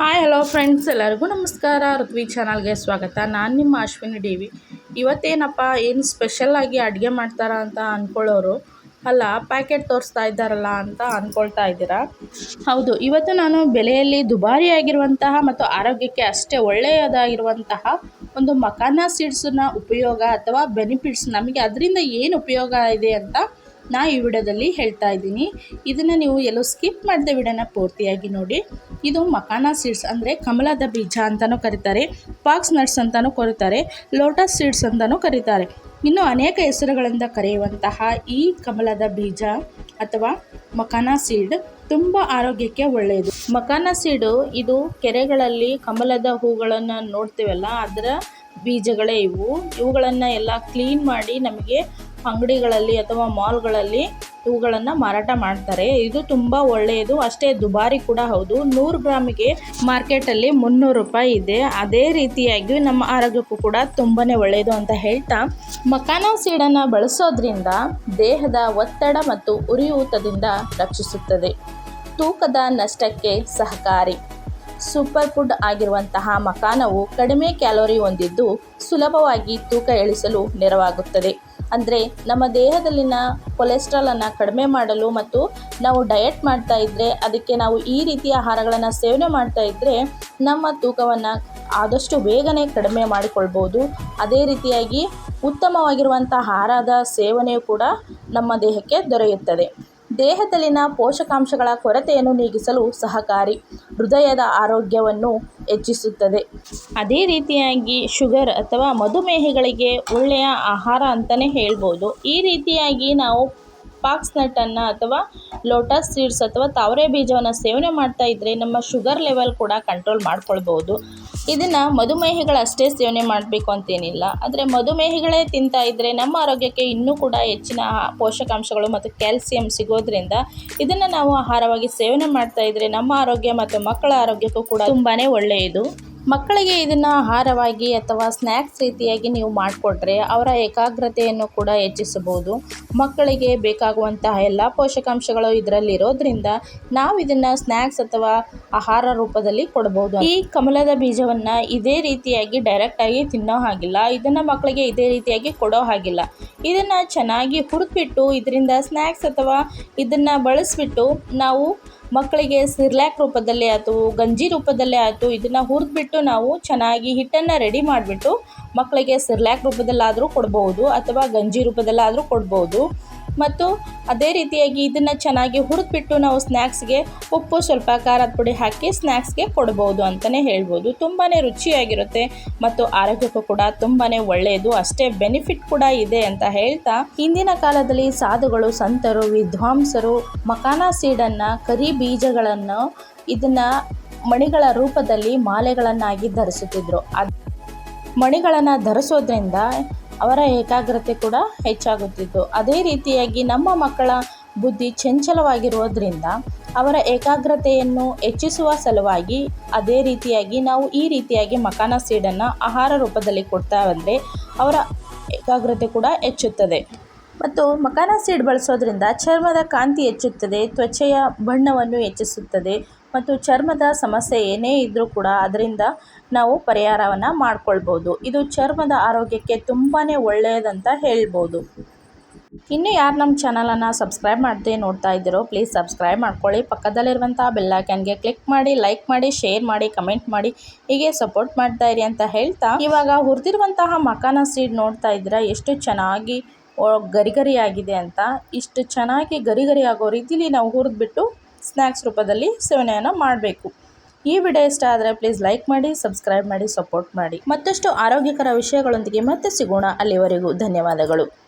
Hi hello friends ಎಲ್ಲರಿಗೂ ನಮಸ್ಕಾರ. ಋತ್ವಿ ಚಾನಲ್ಗೆ ಸ್ವಾಗತ. ನಾನು ನಿಮ್ಮ ಅಶ್ವಿನಿ ಡಿ ವಿ ಇವತ್ತೇನಪ್ಪ, ಏನು ಸ್ಪೆಷಲ್ಲಾಗಿ ಅಡುಗೆ ಮಾಡ್ತಾರ ಅಂತ ಅಂದ್ಕೊಳ್ಳೋರು ಅಲ್ಲ ಪ್ಯಾಕೆಟ್ ತೋರಿಸ್ತಾ ಇದ್ದಾರಲ್ಲ ಅಂತ ಅಂದ್ಕೊಳ್ತಾ ಇದ್ದೀರಾ? ಹೌದು, ಇವತ್ತು ನಾನು ಬೆಲೆಯಲ್ಲಿ ದುಬಾರಿಯಾಗಿರುವಂತಹ ಮತ್ತು ಆರೋಗ್ಯಕ್ಕೆ ಅಷ್ಟೇ ಒಳ್ಳೆಯದಾಗಿರುವಂತಹ ಒಂದು ಮಕಾನ ಸೀಡ್ಸನ್ನ ಉಪಯೋಗ ಅಥವಾ ಬೆನಿಫಿಟ್ಸ್ ನಮಗೆ ಅದರಿಂದ ಏನು ಉಪಯೋಗ ಇದೆ ಅಂತ ನಾ ಈ ವಿಡಿಯೋದಲ್ಲಿ ಹೇಳ್ತಾ ಇದ್ದೀನಿ. ಇದನ್ನು ನೀವು ಎಲ್ಲೋ ಸ್ಕಿಪ್ ಮಾಡಿದ ವಿಡಿಯೋನ ಪೂರ್ತಿಯಾಗಿ ನೋಡಿ. ಇದು ಮಕಾನ ಸೀಡ್ಸ್ ಅಂದರೆ ಕಮಲದ ಬೀಜ ಅಂತಲೂ ಕರೀತಾರೆ. ಪಾಕ್ಸ್ ನಟ್ಸ್ ಅಂತಲೂ ಕರೀತಾರೆ. ಲೋಟಸ್ ಸೀಡ್ಸ್ ಅಂತಲೂ ಕರೀತಾರೆ. ಇನ್ನು ಅನೇಕ ಹೆಸರುಗಳಿಂದ ಕರೆಯುವಂತಹ ಈ ಕಮಲದ ಬೀಜ ಅಥವಾ ಮಕಾನ ಸೀಡ್ ತುಂಬ ಆರೋಗ್ಯಕ್ಕೆ ಒಳ್ಳೆಯದು. ಮಕಾನ ಸೀಡು ಇದು ಕೆರೆಗಳಲ್ಲಿ ಕಮಲದ ಹೂಗಳನ್ನು ನೋಡ್ತೀವಲ್ಲ, ಅದರ ಬೀಜಗಳೇ ಇವು. ಇವುಗಳನ್ನು ಎಲ್ಲ ಕ್ಲೀನ್ ಮಾಡಿ ನಮಗೆ ಅಂಗಡಿಗಳಲ್ಲಿ ಅಥವಾ ಮಾಲ್ಗಳಲ್ಲಿ ಇವುಗಳನ್ನು ಮಾರಾಟ ಮಾಡ್ತಾರೆ. ಇದು ತುಂಬ ಒಳ್ಳೆಯದು. ಅಷ್ಟೇ ದುಬಾರಿ ಕೂಡ ಹೌದು. ನೂರು ಗ್ರಾಮಿಗೆ ಮಾರ್ಕೆಟಲ್ಲಿ ಮುನ್ನೂರು ರೂಪಾಯಿ ಇದೆ. ಅದೇ ರೀತಿಯಾಗಿ ನಮ್ಮ ಆರೋಗ್ಯಕ್ಕೂ ಕೂಡ ತುಂಬಾ ಒಳ್ಳೆಯದು ಅಂತ ಹೇಳ್ತಾ, ಮಕಾನ ಸೀಡನ್ನು ಬಳಸೋದ್ರಿಂದ ದೇಹದ ಒತ್ತಡ ಮತ್ತು ಉರಿಯೂತದಿಂದ ರಕ್ಷಿಸುತ್ತದೆ. ತೂಕದ ನಷ್ಟಕ್ಕೆ ಸಹಕಾರಿ. ಸೂಪರ್ ಫುಡ್ ಆಗಿರುವಂತಹ ಮಕಾನವು ಕಡಿಮೆ ಕ್ಯಾಲೋರಿ ಹೊಂದಿದ್ದು ಸುಲಭವಾಗಿ ತೂಕ ಇಳಿಸಲು ನೆರವಾಗುತ್ತದೆ. ಅಂದರೆ ನಮ್ಮ ದೇಹದಲ್ಲಿನ ಕೊಲೆಸ್ಟ್ರಾಲನ್ನು ಕಡಿಮೆ ಮಾಡಲು ಮತ್ತು ನಾವು ಡಯಟ್ ಮಾಡ್ತಾ ಇದ್ದರೆ ಅದಕ್ಕೆ ನಾವು ಈ ರೀತಿಯ ಆಹಾರಗಳನ್ನು ಸೇವನೆ ಮಾಡ್ತಾ ಇದ್ದರೆ ನಮ್ಮ ತೂಕವನ್ನು ಆದಷ್ಟು ಬೇಗನೆ ಕಡಿಮೆ ಮಾಡಿಕೊಳ್ಬೋದು. ಅದೇ ರೀತಿಯಾಗಿ ಉತ್ತಮವಾಗಿರುವಂಥ ಆಹಾರದ ಸೇವನೆಯು ಕೂಡ ನಮ್ಮ ದೇಹಕ್ಕೆ ದೊರೆಯುತ್ತದೆ. ದೇಹದಲ್ಲಿನ ಪೋಷಕಾಂಶಗಳ ಕೊರತೆಯನ್ನು ನೀಗಿಸಲು ಸಹಕಾರಿ. ಹೃದಯದ ಆರೋಗ್ಯವನ್ನು ಹೆಚ್ಚಿಸುತ್ತದೆ. ಅದೇ ರೀತಿಯಾಗಿ ಶುಗರ್ ಅಥವಾ ಮಧುಮೇಹಿಗಳಿಗೆ ಒಳ್ಳೆಯ ಆಹಾರ ಅಂತಲೇ ಹೇಳ್ಬೋದು. ಈ ರೀತಿಯಾಗಿ ನಾವು ಪಾಕ್ಸ್ ನಟನ್ನು ಅಥವಾ ಲೋಟಸ್ ಸೀಡ್ಸ್ ಅಥವಾ ತಾವರೆ ಬೀಜವನ್ನು ಸೇವನೆ ಮಾಡ್ತಾ ಇದ್ದರೆ ನಮ್ಮ ಶುಗರ್ ಲೆವೆಲ್ ಕೂಡ ಕಂಟ್ರೋಲ್ ಮಾಡ್ಕೊಳ್ಬೋದು. ಇದನ್ನು ಮಧುಮೇಹಿಗಳು ಅಷ್ಟೇ ಸೇವನೆ ಮಾಡಬೇಕು ಅಂತೇನಿಲ್ಲ. ಆದರೆ ಮಧುಮೇಹಿಗಳೇ ತಿಂತಾ ಇದ್ದರೆ ನಮ್ಮ ಆರೋಗ್ಯಕ್ಕೆ ಇನ್ನೂ ಕೂಡ ಹೆಚ್ಚಿನ ಪೋಷಕಾಂಶಗಳು ಮತ್ತು ಕ್ಯಾಲ್ಸಿಯಂ ಸಿಗೋದ್ರಿಂದ ಇದನ್ನು ನಾವು ಆಹಾರವಾಗಿ ಸೇವನೆ ಮಾಡ್ತಾ ಇದ್ದರೆ ನಮ್ಮ ಆರೋಗ್ಯ ಮತ್ತು ಮಕ್ಕಳ ಆರೋಗ್ಯಕ್ಕೂ ಕೂಡ ತುಂಬಾ ಒಳ್ಳೆಯದು. ಮಕ್ಕಳಿಗೆ ಇದನ್ನು ಆಹಾರವಾಗಿ ಅಥವಾ ಸ್ನ್ಯಾಕ್ಸ್ ರೀತಿಯಾಗಿ ನೀವು ಮಾಡಿಕೊಟ್ರೆ ಅವರ ಏಕಾಗ್ರತೆಯನ್ನು ಕೂಡ ಹೆಚ್ಚಿಸಬಹುದು. ಮಕ್ಕಳಿಗೆ ಬೇಕಾಗುವಂತಹ ಎಲ್ಲ ಪೋಷಕಾಂಶಗಳು ಇದರಲ್ಲಿ ಇರೋದ್ರಿಂದ ನಾವು ಇದನ್ನು ಸ್ನ್ಯಾಕ್ಸ್ ಅಥವಾ ಆಹಾರ ರೂಪದಲ್ಲಿ ಕೊಡಬಹುದು ಈ ಕಮಲದ ಬೀಜವನ್ನು ಇದೇ ರೀತಿಯಾಗಿ ಡೈರೆಕ್ಟಾಗಿ ತಿನ್ನೋ ಹಾಗಿಲ್ಲ. ಇದನ್ನು ಮಕ್ಕಳಿಗೆ ಇದೇ ರೀತಿಯಾಗಿ ಕೊಡೋ ಹಾಗಿಲ್ಲ. ಇದನ್ನು ಚೆನ್ನಾಗಿ ಹುರಿದ್ಬಿಟ್ಟು, ಇದರಿಂದ ಸ್ನ್ಯಾಕ್ಸ್ ಅಥವಾ ಇದನ್ನು ಬಳಸಿಬಿಟ್ಟು ನಾವು ಮಕ್ಕಳಿಗೆ ಸಿರ್ಲ್ಯಾಕ್ ರೂಪದಲ್ಲೇ ಆಯ್ತು, ಗಂಜಿ ರೂಪದಲ್ಲೇ ಆಯಿತು, ಇದನ್ನು ಹುರಿದ್ಬಿಟ್ಟು ನಾವು ಚೆನ್ನಾಗಿ ಹಿಟ್ಟನ್ನು ರೆಡಿ ಮಾಡಿಬಿಟ್ಟು ಮಕ್ಕಳಿಗೆ ಸಿರ್ಲ್ಯಾಕ್ ರೂಪದಲ್ಲಾದರೂ ಕೊಡ್ಬೋದು ಅಥವಾ ಗಂಜಿ ರೂಪದಲ್ಲಾದರೂ ಕೊಡ್ಬೋದು. ಮತ್ತು ಅದೇ ರೀತಿಯಾಗಿ ಇದನ್ನು ಚೆನ್ನಾಗಿ ಹುರಿದ್ಬಿಟ್ಟು ನಾವು ಸ್ನ್ಯಾಕ್ಸ್ಗೆ ಉಪ್ಪು, ಸ್ವಲ್ಪ ಖಾರದ ಪುಡಿ ಹಾಕಿ ಸ್ನ್ಯಾಕ್ಸ್ಗೆ ಕೊಡ್ಬೋದು ಅಂತಲೇ ಹೇಳ್ಬೋದು. ತುಂಬಾ ರುಚಿಯಾಗಿರುತ್ತೆ ಮತ್ತು ಆರೋಗ್ಯಕ್ಕೂ ಕೂಡ ತುಂಬಾ ಒಳ್ಳೆಯದು ಅಷ್ಟೇ ಬೆನಿಫಿಟ್ ಕೂಡ ಇದೆ ಅಂತ ಹೇಳ್ತಾ ಹಿಂದಿನ ಕಾಲದಲ್ಲಿ ಸಾಧುಗಳು, ಸಂತರು, ವಿದ್ವಾಂಸರು ಮಕಾನ ಸೀಡನ್ನು, ಕರಿ ಬೀಜಗಳನ್ನು ಇದನ್ನು ಮಣಿಗಳ ರೂಪದಲ್ಲಿ ಮಾಲೆಗಳನ್ನಾಗಿ ಧರಿಸುತ್ತಿದ್ದರು ಅದು ಮಣಿಗಳನ್ನು ಧರಿಸೋದ್ರಿಂದ ಅವರ ಏಕಾಗ್ರತೆ ಕೂಡ ಹೆಚ್ಚಾಗುತ್ತಿತ್ತು. ಅದೇ ರೀತಿಯಾಗಿ ನಮ್ಮ ಮಕ್ಕಳ ಬುದ್ಧಿ ಚಂಚಲವಾಗಿರುವುದರಿಂದ ಅವರ ಏಕಾಗ್ರತೆಯನ್ನು ಹೆಚ್ಚಿಸುವ ಸಲುವಾಗಿ ಅದೇ ರೀತಿಯಾಗಿ ನಾವು ಈ ರೀತಿಯಾಗಿ ಮಕಾನ ಸೀಡನ್ನು ಆಹಾರ ರೂಪದಲ್ಲಿ ಕೊಡ್ತಾ ಬಂದರೆ ಅವರ ಏಕಾಗ್ರತೆ ಕೂಡ ಹೆಚ್ಚುತ್ತದೆ. ಮತ್ತು ಮಕಾನ ಸೀಡ್ ಬಳಸೋದ್ರಿಂದ ಚರ್ಮದ ಕಾಂತಿ ಹೆಚ್ಚುತ್ತದೆ, ತ್ವಚೆಯ ಬಣ್ಣವನ್ನು ಹೆಚ್ಚಿಸುತ್ತದೆ ಮತ್ತು ಚರ್ಮದ ಸಮಸ್ಯೆ ಏನೇ ಇದ್ದರೂ ಕೂಡ ಅದರಿಂದ ನಾವು ಪರಿಹಾರವನ್ನು ಮಾಡ್ಕೊಳ್ಬೋದು. ಇದು ಚರ್ಮದ ಆರೋಗ್ಯಕ್ಕೆ ತುಂಬಾ ಒಳ್ಳೆಯದಂತ ಹೇಳ್ಬೋದು. ಇನ್ನೂ ಯಾರು ನಮ್ಮ ಚಾನಲನ್ನು ಸಬ್ಸ್ಕ್ರೈಬ್ ಮಾಡದೆ ನೋಡ್ತಾ ಇದ್ದೀರೋ ಪ್ಲೀಸ್ ಸಬ್ಸ್ಕ್ರೈಬ್ ಮಾಡ್ಕೊಳ್ಳಿ. ಪಕ್ಕದಲ್ಲಿರುವಂಥ ಬೆಲ್ಲೈಕನ್ಗೆ ಕ್ಲಿಕ್ ಮಾಡಿ ಲೈಕ್ ಮಾಡಿ ಶೇರ್ ಮಾಡಿ ಕಮೆಂಟ್ ಮಾಡಿ. ಹೀಗೆ ಸಪೋರ್ಟ್ ಮಾಡ್ತಾ ಇರಿ ಅಂತ ಹೇಳ್ತಾ, ಇವಾಗ ಹುರಿದಿರುವಂತಹ ಮಕಾನ ಸೀಡ್ ನೋಡ್ತಾ ಇದ್ದೀರಾ ಎಷ್ಟು ಚೆನ್ನಾಗಿ ಗರಿಗರಿಯಾಗಿದೆ ಅಂತ. ಇಷ್ಟು ಚೆನ್ನಾಗಿ ಗರಿಗರಿ ಗರಿ ಆಗೋ ರೀತಿಲಿ ನಾವು ಹುರಿದ್ಬಿಟ್ಟು ಸ್ನ್ಯಾಕ್ಸ್ ರೂಪದಲ್ಲಿ ಸೇವನೆಯನ್ನು ಮಾಡಬೇಕು. ಈ ವಿಡಿಯೋ ಇಷ್ಟ ಆದರೆ ಪ್ಲೀಸ್ ಲೈಕ್ ಮಾಡಿ ಸಬ್ಸ್ಕ್ರೈಬ್ ಮಾಡಿ ಸಪೋರ್ಟ್ ಮಾಡಿ. ಮತ್ತಷ್ಟು ಆರೋಗ್ಯಕರ ವಿಷಯಗಳೊಂದಿಗೆ ಮತ್ತೆ ಸಿಗೋಣ. ಅಲ್ಲಿವರೆಗೂ ಧನ್ಯವಾದಗಳು.